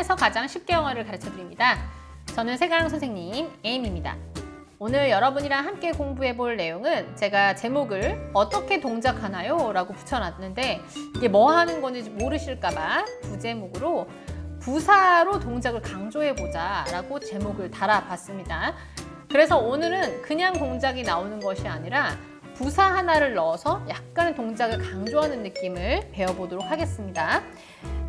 세상에서 가장 쉽게 영어를 가르쳐 드립니다. 저는 세강 선생님 에임입니다. 오늘 여러분이랑 함께 공부해 볼 내용은 제가 제목을 어떻게 동작하나요? 라고 붙여놨는데 이게 뭐 하는 건지 모르실까봐 부제목으로 부사로 동작을 강조해 보자 라고 제목을 달아봤습니다. 그래서 오늘은 그냥 동작이 나오는 것이 아니라 부사 하나를 넣어서 약간의 동작을 강조하는 느낌을 배워보도록 하겠습니다.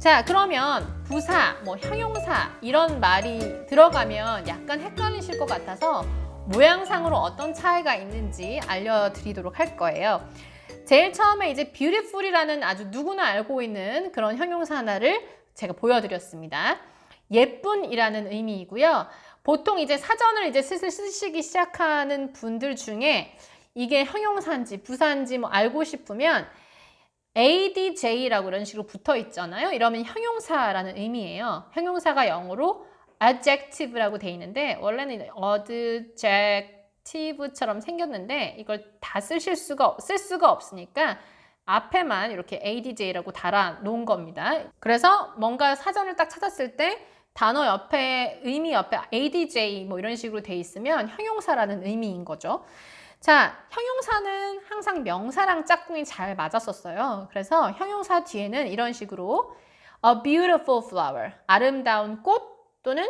자, 그러면 부사, 뭐 형용사 이런 말이 들어가면 약간 헷갈리실 것 같아서 모양상으로 어떤 차이가 있는지 알려드리도록 할 거예요. 제일 처음에 이제 beautiful이라는 아주 누구나 알고 있는 그런 형용사 하나를 제가 보여드렸습니다. 예쁜이라는 의미이고요. 보통 이제 사전을 이제 슬슬 쓰시기 시작하는 분들 중에 이게 형용사인지 부사인지 뭐 알고 싶으면 adj라고 이런 식으로 붙어 있잖아요. 이러면 형용사라는 의미예요. 형용사가 영어로 adjective라고 돼 있는데 원래는 adjective처럼 생겼는데 이걸 다 쓰실 수가 쓸 수가 없으니까 앞에만 이렇게 adj라고 달아 놓은 겁니다. 그래서 뭔가 사전을 딱 찾았을 때 단어 옆에 의미 옆에 adj 뭐 이런 식으로 돼 있으면 형용사라는 의미인 거죠. 자, 형용사는 항상 명사랑 짝꿍이 잘 맞았었어요. 그래서 형용사 뒤에는 이런 식으로 a beautiful flower, 아름다운 꽃 또는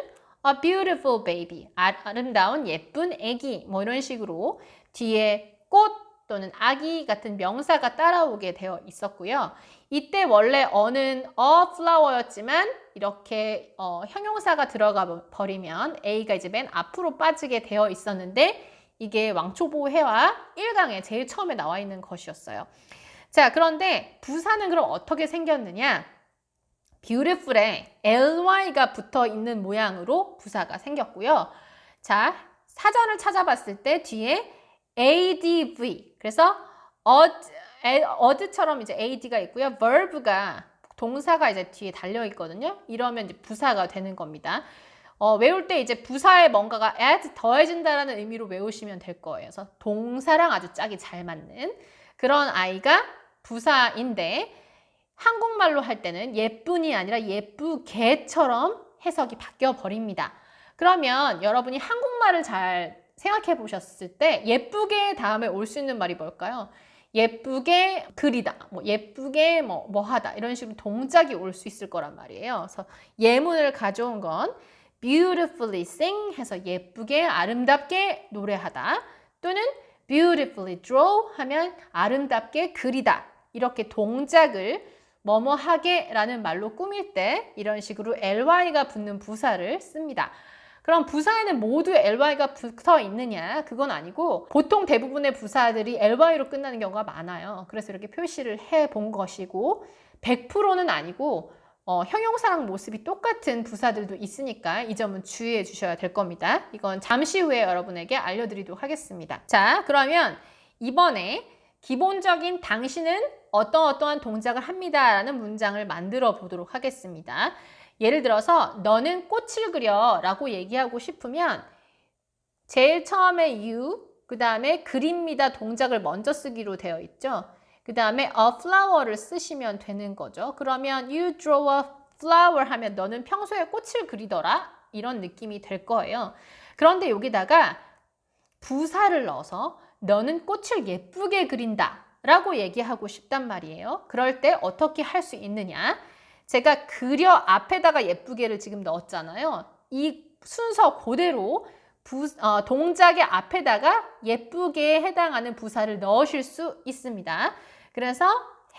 a beautiful baby, 아, 아름다운 예쁜 아기 뭐 이런 식으로 뒤에 꽃 또는 아기 같은 명사가 따라오게 되어 있었고요. 이때 원래 어는 a flower였지만 이렇게 어, 형용사가 들어가 버리면 A가 이제 맨 앞으로 빠지게 되어 있었는데 이게 왕초보해와 1강에 제일 처음에 나와 있는 것이었어요. 자, 그런데 부사는 그럼 어떻게 생겼느냐? beautiful에 ly가 붙어 있는 모양으로 부사가 생겼고요. 자, 사전을 찾아봤을 때 뒤에 adv 그래서 od, od처럼 이제 ad가 있고요. verb가 동사가 이제 뒤에 달려 있거든요. 이러면 이제 부사가 되는 겁니다. 어, 외울 때 이제 부사에 뭔가가 add 더해진다라는 의미로 외우시면 될 거예요. 그래서 동사랑 아주 짝이 잘 맞는 그런 아이가 부사인데 한국말로 할 때는 예쁜이 아니라 예쁘게처럼 해석이 바뀌어 버립니다. 그러면 여러분이 한국말을 잘 생각해 보셨을 때 예쁘게 다음에 올 수 있는 말이 뭘까요? 예쁘게 그리다, 뭐 예쁘게 뭐, 뭐 하다 이런 식으로 동작이 올 수 있을 거란 말이에요. 그래서 예문을 가져온 건 beautifully sing 해서 예쁘게 아름답게 노래하다 또는 beautifully draw 하면 아름답게 그리다 이렇게 동작을 뭐뭐 하게 라는 말로 꾸밀 때 이런 식으로 ly가 붙는 부사를 씁니다. 그럼 부사에는 모두 ly가 붙어 있느냐? 그건 아니고 보통 대부분의 부사들이 ly로 끝나는 경우가 많아요. 그래서 이렇게 표시를 해 본 것이고 100%는 아니고 어, 형용사랑 모습이 똑같은 부사들도 있으니까 이 점은 주의해 주셔야 될 겁니다. 이건 잠시 후에 여러분에게 알려드리도록 하겠습니다. 자, 그러면 이번에 기본적인 당신은 어떤 어떠한 동작을 합니다 라는 문장을 만들어 보도록 하겠습니다. 예를 들어서 너는 꽃을 그려 라고 얘기하고 싶으면 제일 처음에 you, 그 다음에 그립니다 동작을 먼저 쓰기로 되어 있죠. 그 다음에 a flower를 쓰시면 되는 거죠. 그러면 you draw a flower 하면 너는 평소에 꽃을 그리더라 이런 느낌이 될 거예요. 그런데 여기다가 부사를 넣어서 너는 꽃을 예쁘게 그린다 라고 얘기하고 싶단 말이에요. 그럴 때 어떻게 할 수 있느냐? 제가 그려 앞에다가 예쁘게를 지금 넣었잖아요. 이 순서 그대로 부, 어, 동작의 앞에다가 예쁘게 해당하는 부사를 넣으실 수 있습니다. 그래서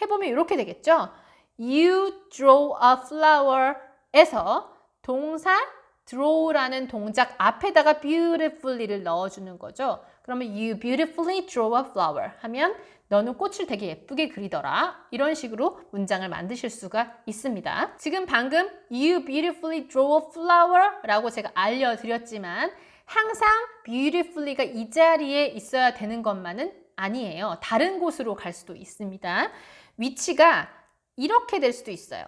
해보면 이렇게 되겠죠. You draw a flower 에서 동사 draw라는 동작 앞에다가 beautifully를 넣어주는 거죠. 그러면 you beautifully draw a flower 하면 너는 꽃을 되게 예쁘게 그리더라. 이런 식으로 문장을 만드실 수가 있습니다. 지금 방금 you beautifully draw a flower 라고 제가 알려드렸지만 항상 beautifully가 이 자리에 있어야 되는 것만은 아니에요. 다른 곳으로 갈 수도 있습니다. 위치가 이렇게 될 수도 있어요.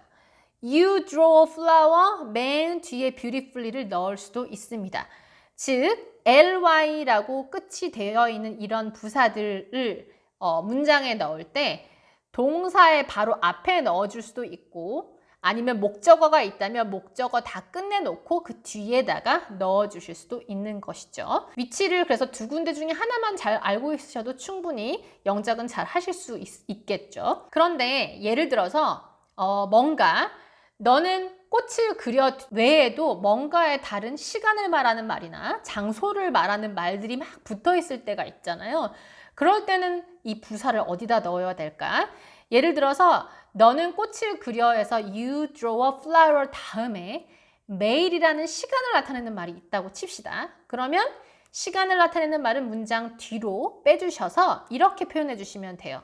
You draw a flower, 맨 뒤에 beautifully를 넣을 수도 있습니다. 즉, ly라고 끝이 되어 있는 이런 부사들을 어, 문장에 넣을 때 동사의 바로 앞에 넣어줄 수도 있고 아니면 목적어가 있다면 목적어 다 끝내놓고 그 뒤에다가 넣어주실 수도 있는 것이죠. 위치를 그래서 두 군데 중에 하나만 잘 알고 있으셔도 충분히 영작은 잘 하실 수 있, 겠죠 그런데 예를 들어서 어, 뭔가 너는 꽃을 그려 외에도 뭔가의 다른 시간을 말하는 말이나 장소를 말하는 말들이 막 붙어 있을 때가 있잖아요. 그럴 때는 이 부사를 어디다 넣어야 될까? 예를 들어서 너는 꽃을 그려해서 you draw a flower 다음에 매일이라는 시간을 나타내는 말이 있다고 칩시다. 그러면 시간을 나타내는 말은 문장 뒤로 빼주셔서 이렇게 표현해 주시면 돼요.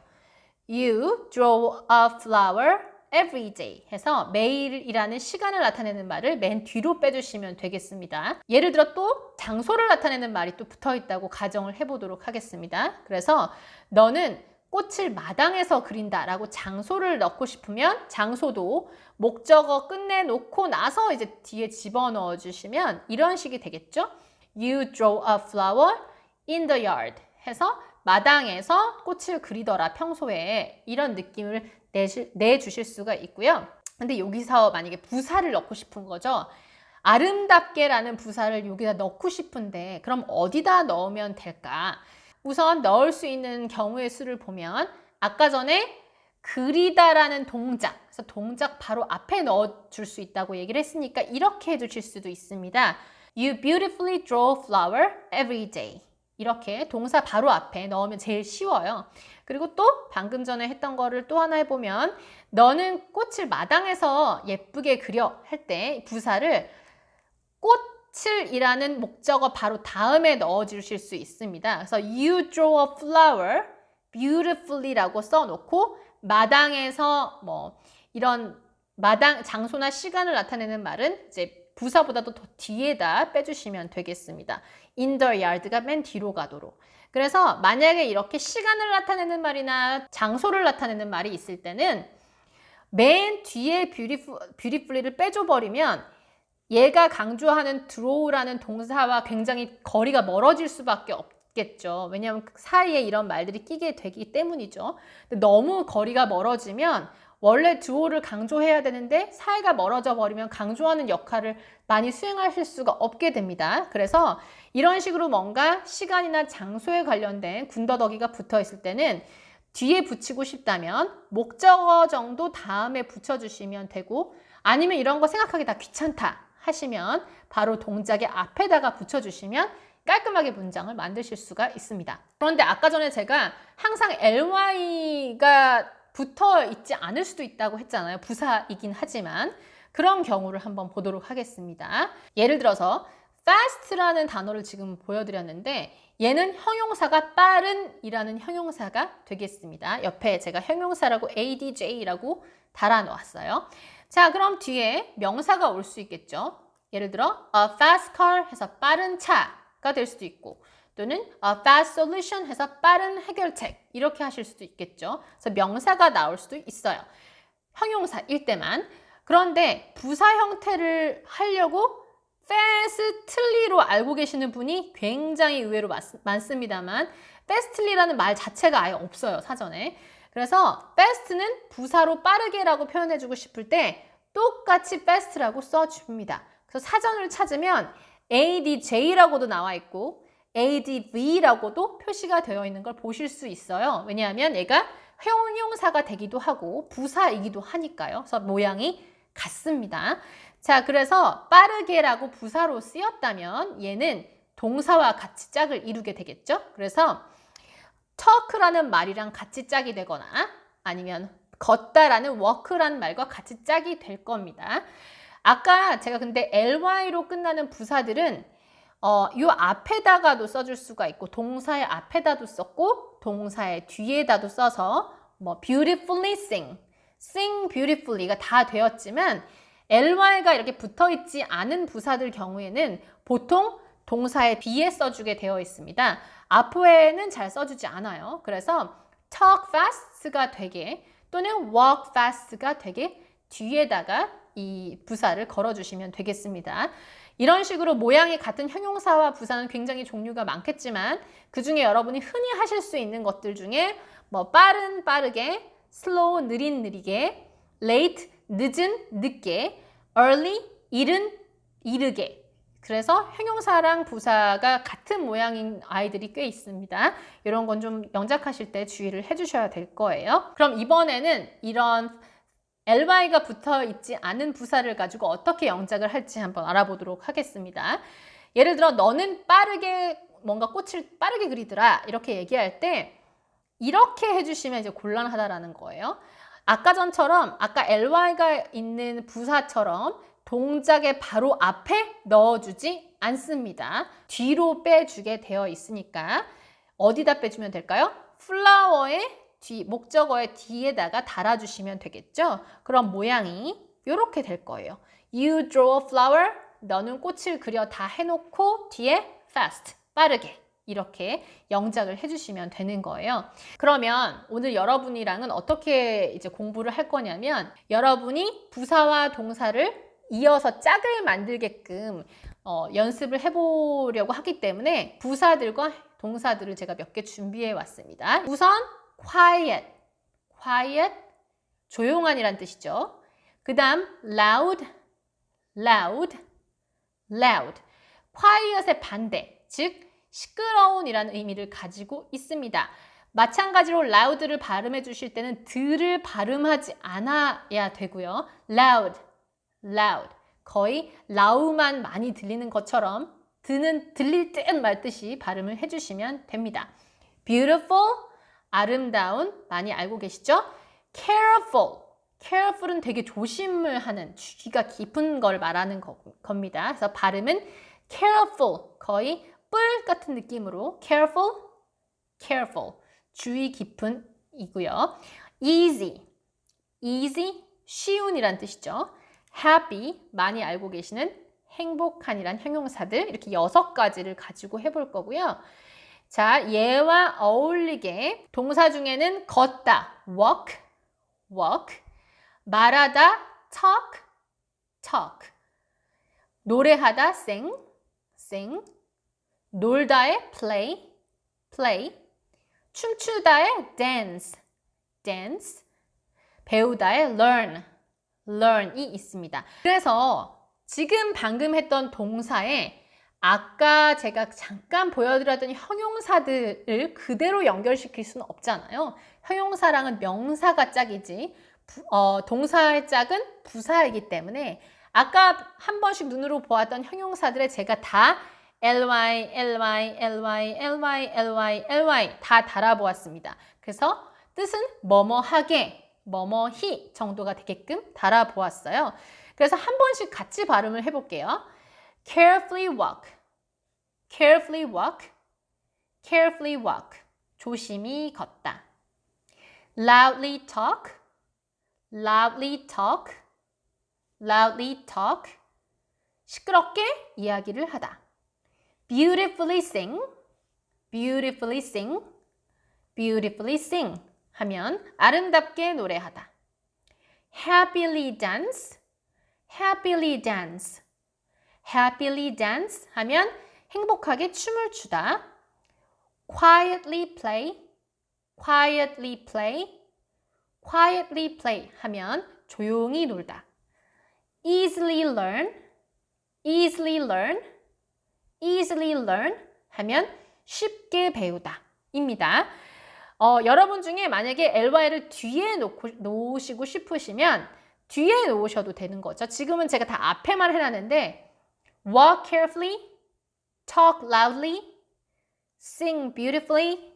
You draw a flower every day 해서 매일이라는 시간을 나타내는 말을 맨 뒤로 빼주시면 되겠습니다. 예를 들어 또 장소를 나타내는 말이 또 붙어 있다고 가정을 해보도록 하겠습니다. 그래서 너는 꽃을 마당에서 그린다라고 장소를 넣고 싶으면 장소도 목적어 끝내놓고 나서 이제 뒤에 집어넣어 주시면 이런 식이 되겠죠. You draw a flower in the yard 해서 마당에서 꽃을 그리더라 평소에 이런 느낌을 내실, 내주실 수가 있고요. 근데 여기서 만약에 부사를 넣고 싶은 거죠. 아름답게라는 부사를 여기다 넣고 싶은데 그럼 어디다 넣으면 될까? 우선 넣을 수 있는 경우의 수를 보면 아까 전에 그리다라는 동작, 그래서 동작 바로 앞에 넣어줄 수 있다고 얘기를 했으니까 이렇게 해주실 수도 있습니다. You beautifully draw flower every day. 이렇게 동사 바로 앞에 넣으면 제일 쉬워요. 그리고 또 방금 전에 했던 거를 또 하나 해보면 너는 꽃을 마당에서 예쁘게 그려 할 때 부사를 꽃 꽃을이라는 목적어 바로 다음에 넣어 주실 수 있습니다. 그래서 you draw a flower beautifully라고 써놓고 마당에서 뭐 이런 마당 장소나 시간을 나타내는 말은 이제 부사보다도 더 뒤에다 빼주시면 되겠습니다. in the yard가 맨 뒤로 가도록. 그래서 만약에 이렇게 시간을 나타내는 말이나 장소를 나타내는 말이 있을 때는 맨 뒤에 beautiful, beautifully를 빼줘버리면 얘가 강조하는 draw라는 동사와 굉장히 거리가 멀어질 수밖에 없겠죠. 왜냐하면 그 사이에 이런 말들이 끼게 되기 때문이죠. 너무 거리가 멀어지면 원래 드오를 강조해야 되는데 사이가 멀어져 버리면 강조하는 역할을 많이 수행하실 수가 없게 됩니다. 그래서 이런 식으로 뭔가 시간이나 장소에 관련된 군더더기가 붙어 있을 때는 뒤에 붙이고 싶다면 목적어 정도 다음에 붙여주시면 되고 아니면 이런 거 생각하기 다 귀찮다. 하시면 바로 동작의 앞에다가 붙여주시면 깔끔하게 문장을 만드실 수가 있습니다. 그런데 아까 전에 제가 항상 ly가 붙어 있지 않을 수도 있다고 했잖아요. 부사이긴 하지만 그런 경우를 한번 보도록 하겠습니다. 예를 들어서 fast라는 단어를 지금 보여드렸는데 얘는 형용사가 빠른이라는 형용사가 되겠습니다. 옆에 제가 형용사라고 adj라고 달아 놓았어요. 자, 그럼 뒤에 명사가 올 수 있겠죠. 예를 들어 a fast car 해서 빠른 차가 될 수도 있고 또는 a fast solution 해서 빠른 해결책 이렇게 하실 수도 있겠죠. 그래서 명사가 나올 수도 있어요. 형용사일 때만. 그런데 부사 형태를 하려고 fastly로 알고 계시는 분이 굉장히 의외로 많습니다만 fastly라는 말 자체가 아예 없어요, 사전에. 그래서 fast는 부사로 빠르게라고 표현해주고 싶을 때 똑같이 fast라고 써줍니다. 그래서 사전을 찾으면 ADJ라고도 나와 있고 ADV라고도 표시가 되어 있는 걸 보실 수 있어요. 왜냐하면 얘가 형용사가 되기도 하고 부사이기도 하니까요. 그래서 모양이 같습니다. 자, 그래서 빠르게라고 부사로 쓰였다면 얘는 동사와 같이 짝을 이루게 되겠죠. 그래서 talk라는 말이랑 같이 짝이 되거나 아니면 걷다라는 walk라는 말과 같이 짝이 될 겁니다. 아까 제가 근데 ly로 끝나는 부사들은 어, 요 앞에다가도 써줄 수가 있고 동사의 앞에다도 썼고 동사의 뒤에다도 써서 뭐 beautifully sing, sing beautifully가 다 되었지만 ly가 이렇게 붙어 있지 않은 부사들 경우에는 보통 동사의 뒤에 써주게 되어 있습니다. 앞에는 잘 써주지 않아요. 그래서 talk fast가 되게 또는 walk fast가 되게 뒤에다가 이 부사를 걸어주시면 되겠습니다. 이런 식으로 모양이 같은 형용사와 부사는 굉장히 종류가 많겠지만 그 중에 여러분이 흔히 하실 수 있는 것들 중에 뭐 빠른 빠르게, slow 느린 느리게, late 늦은, 늦게, early, 이른, 이르게. 그래서 형용사랑 부사가 같은 모양인 아이들이 꽤 있습니다. 이런 건 좀 영작하실 때 주의를 해주셔야 될 거예요. 그럼 이번에는 이런 ly가 붙어 있지 않은 부사를 가지고 어떻게 영작을 할지 한번 알아보도록 하겠습니다. 예를 들어 너는 빠르게 뭔가 꽃을 빠르게 그리더라 이렇게 얘기할 때 이렇게 해주시면 이제 곤란하다라는 거예요. 아까 전처럼 아까 ly가 있는 부사처럼 동작의 바로 앞에 넣어주지 않습니다. 뒤로 빼주게 되어 있으니까 어디다 빼주면 될까요? 플라워의 뒤, 목적어의 뒤에다가 달아주시면 되겠죠? 그럼 모양이 이렇게 될 거예요. You draw a flower. 너는 꽃을 그려 다 해놓고 뒤에 fast, 빠르게 이렇게 영작을 해주시면 되는 거예요. 그러면 오늘 여러분이랑은 어떻게 이제 공부를 할 거냐면 여러분이 부사와 동사를 이어서 짝을 만들게끔 어, 연습을 해보려고 하기 때문에 부사들과 동사들을 제가 몇 개 준비해 왔습니다. 우선 quiet, quiet, 조용한이란 뜻이죠. 그 다음 loud, loud, loud. quiet의 반대, 즉 시끄러운이라는 의미를 가지고 있습니다. 마찬가지로 loud를 발음해 주실 때는 들을 발음하지 않아야 되고요. loud, loud. 거의 라우만 많이 들리는 것처럼 드는 들릴 듯 말 듯이 발음을 해주시면 됩니다. beautiful, 아름다운 많이 알고 계시죠? careful, careful은 되게 조심을 하는 주기가 깊은 걸 말하는 거, 겁니다. 그래서 발음은 careful, 거의 뿔 같은 느낌으로 careful, careful, 주의 깊은 이고요. easy, easy, 쉬운이란 뜻이죠. Happy, 많이 알고 계시는 행복한이란 형용사들 이렇게 여섯 가지를 가지고 해볼 거고요. 자, 얘와 어울리게 동사 중에는 걷다, walk, walk, 말하다, talk, talk, 노래하다, sing, sing, 놀다의 play, play, 춤추다의 dance, dance, 배우다의 learn, learn이 있습니다. 그래서 지금 방금 했던 동사에 아까 제가 잠깐 보여드렸던 형용사들을 그대로 연결시킬 수는 없잖아요. 형용사랑은 명사가 짝이지 부, 어, 동사의 짝은 부사이기 때문에 아까 한 번씩 눈으로 보았던 형용사들에 제가 다 ly, ly, ly, ly, ly, ly 다 달아보았습니다. 그래서 뜻은 뭐뭐하게, 뭐뭐히 정도가 되게끔 달아보았어요. 그래서 한 번씩 같이 발음을 해볼게요. carefully walk, carefully walk, carefully walk. 조심히 걷다. loudly talk, loudly talk, loudly talk. 시끄럽게 이야기를 하다. beautifully sing, beautifully sing, beautifully sing 하면 아름답게 노래하다. happily dance, happily dance, happily dance 하면 행복하게 춤을 추다. quietly play, quietly play, quietly play 하면 조용히 놀다. easily learn, easily learn, easily learn 하면 쉽게 배우다 입니다. 어, 여러분 중에 만약에 ly를 뒤에 놓고, 놓으시고 싶으시면 뒤에 놓으셔도 되는 거죠. 지금은 제가 다 앞에만 해놨는데 walk carefully, talk loudly, sing beautifully,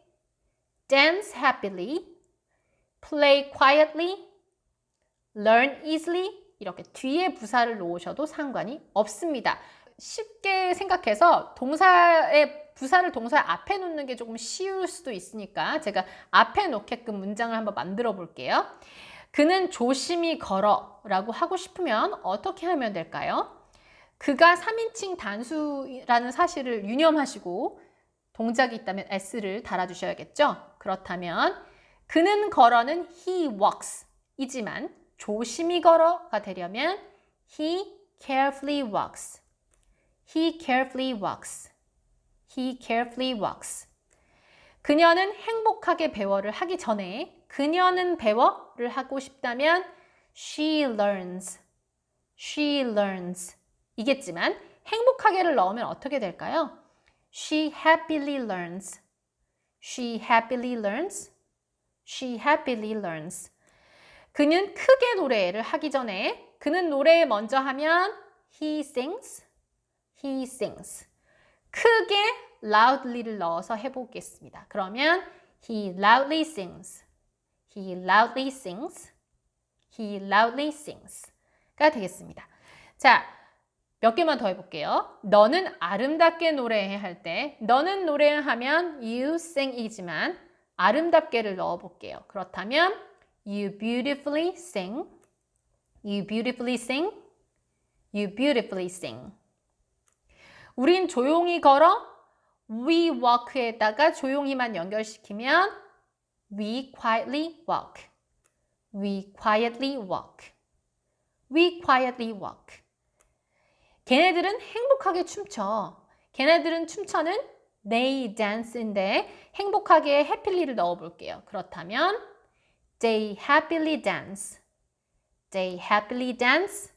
dance happily, play quietly, learn easily 이렇게 뒤에 부사를 놓으셔도 상관이 없습니다. 쉽게 생각해서 동사의 부사를 동사 앞에 놓는 게 조금 쉬울 수도 있으니까 제가 앞에 놓게끔 문장을 한번 만들어 볼게요. 그는 조심히 걸어 라고 하고 싶으면 어떻게 하면 될까요? 그가 3인칭 단수라는 사실을 유념하시고 동작이 있다면 s를 달아주셔야겠죠? 그렇다면 그는 걸어는 he walks 이지만 조심히 걸어가 되려면 he carefully walks. He carefully walks. He carefully walks. 그녀는 행복하게 배워를 하기 전에 그녀는 배워를 하고 싶다면 she learns, she learns 이겠지만 행복하게를 넣으면 어떻게 될까요? She happily learns, she happily learns, she happily learns. 그는 크게 노래를 하기 전에 그는 노래 먼저 하면 he sings, he sings. 크게 loudly를 넣어서 해보겠습니다. 그러면 he loudly sings, he loudly sings, he loudly sings가 되겠습니다. 자, 몇 개만 더 해볼게요. 너는 아름답게 노래해 할 때, 너는 노래하면 you sing이지만 아름답게를 넣어볼게요. 그렇다면 you beautifully sing, you beautifully sing, you beautifully sing. 우린 조용히 걸어 we walk에다가 조용히만 연결시키면 we quietly walk. We quietly walk. We quietly walk. 걔네들은 행복하게 춤춰. 걔네들은 춤춰는 they dance인데 행복하게 happy를 넣어 볼게요. 그렇다면 they happily dance. They happily dance.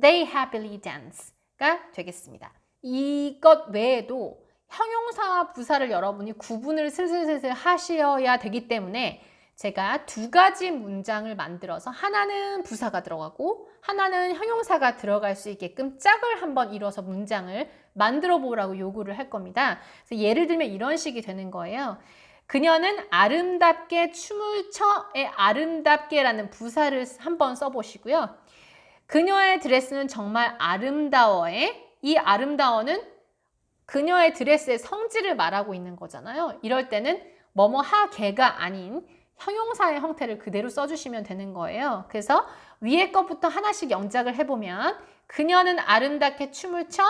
They happily dance가 되겠습니다. 이것 외에도 형용사와 부사를 여러분이 구분을 슬슬슬슬 하셔야 되기 때문에 제가 두 가지 문장을 만들어서 하나는 부사가 들어가고 하나는 형용사가 들어갈 수 있게끔 짝을 한번 이뤄서 문장을 만들어 보라고 요구를 할 겁니다. 예를 들면 이런 식이 되는 거예요. 그녀는 아름답게 춤을 춰의 아름답게라는 부사를 한번 써보시고요. 그녀의 드레스는 정말 아름다워의 이 아름다워는 그녀의 드레스의 성질을 말하고 있는 거잖아요. 이럴 때는 뭐뭐 하게가 아닌 형용사의 형태를 그대로 써주시면 되는 거예요. 그래서 위에 것부터 하나씩 영작을 해보면 그녀는 아름답게 춤을 춰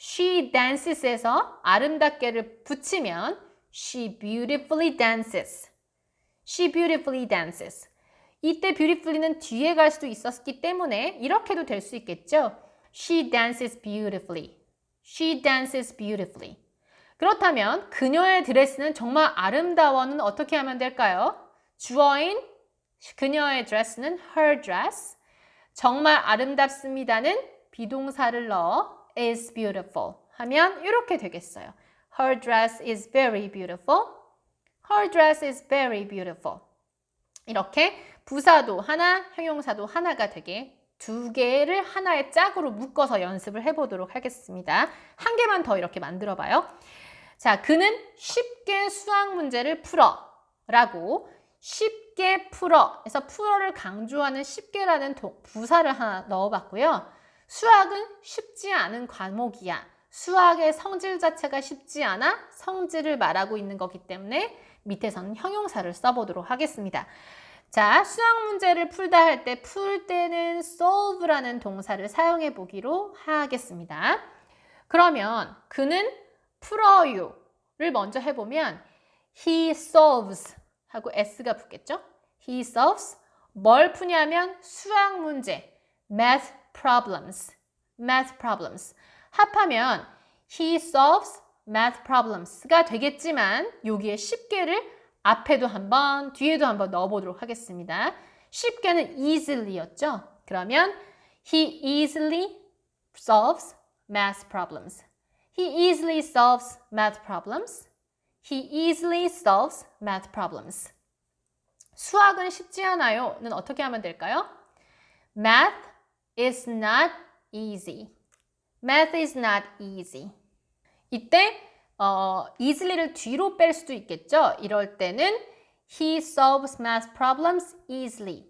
she dances에서 아름답게를 붙이면 she beautifully dances. she beautifully dances. 이때 beautifully는 뒤에 갈 수도 있었기 때문에 이렇게도 될 수 있겠죠. she dances beautifully. She dances beautifully. 그렇다면 그녀의 드레스는 정말 아름다워는 어떻게 하면 될까요? 주어인 그녀의 드레스는 her dress. 정말 아름답습니다는 비동사를 넣어 is beautiful 하면 이렇게 되겠어요. Her dress is very beautiful. Her dress is very beautiful. 이렇게 부사도 하나, 형용사도 하나가 되게 두 개를 하나의 짝으로 묶어서 연습을 해보도록 하겠습니다. 한 개만 더 이렇게 만들어 봐요. 자, 그는 쉽게 수학 문제를 풀어 라고 쉽게 풀어 해서 풀어를 강조하는 쉽게라는 부사를 하나 넣어봤고요. 수학은 쉽지 않은 과목이야. 수학의 성질 자체가 쉽지 않아 성질을 말하고 있는 거기 때문에 밑에서는 형용사를 써보도록 하겠습니다. 자, 수학 문제를 풀다 할 때 풀 때는 solve라는 동사를 사용해 보기로 하겠습니다. 그러면 그는 풀어요를 먼저 해보면 he solves 하고 s가 붙겠죠? He solves 뭘 푸냐면 수학 문제 math problems math problems 합하면 he solves math problems가 되겠지만 여기에 쉽게를 앞에도 한번 뒤에도 한번 넣어보도록 하겠습니다. 쉽게는 easily였죠? 그러면 he easily solves math problems. He easily solves math problems. He easily solves math problems. 수학은 쉽지 않아요.는 어떻게 하면 될까요? Math is not easy. Math is not easy. 이때 어, easily를 뒤로 뺄 수도 있겠죠. 이럴 때는 he solves math problems easily.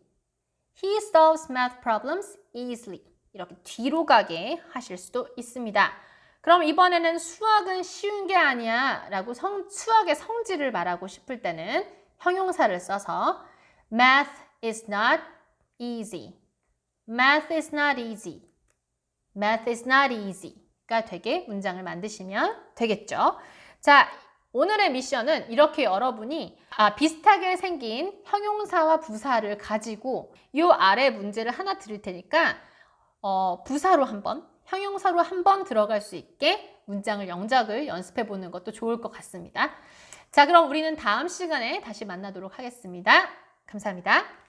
He solves math problems easily. 이렇게 뒤로 가게 하실 수도 있습니다. 그럼 이번에는 수학은 쉬운 게 아니야 라고 성, 수학의 성질을 말하고 싶을 때는 형용사를 써서 Math is not easy. Math is not easy. Math is not easy 가 되게 문장을 만드시면 되겠죠. 자, 오늘의 미션은 이렇게 여러분이 아, 비슷하게 생긴 형용사와 부사를 가지고 이 아래 문제를 하나 드릴 테니까 어, 부사로 한번 형용사로 한번 들어갈 수 있게 문장을 영작을 연습해 보는 것도 좋을 것 같습니다. 자, 그럼 우리는 다음 시간에 다시 만나도록 하겠습니다. 감사합니다.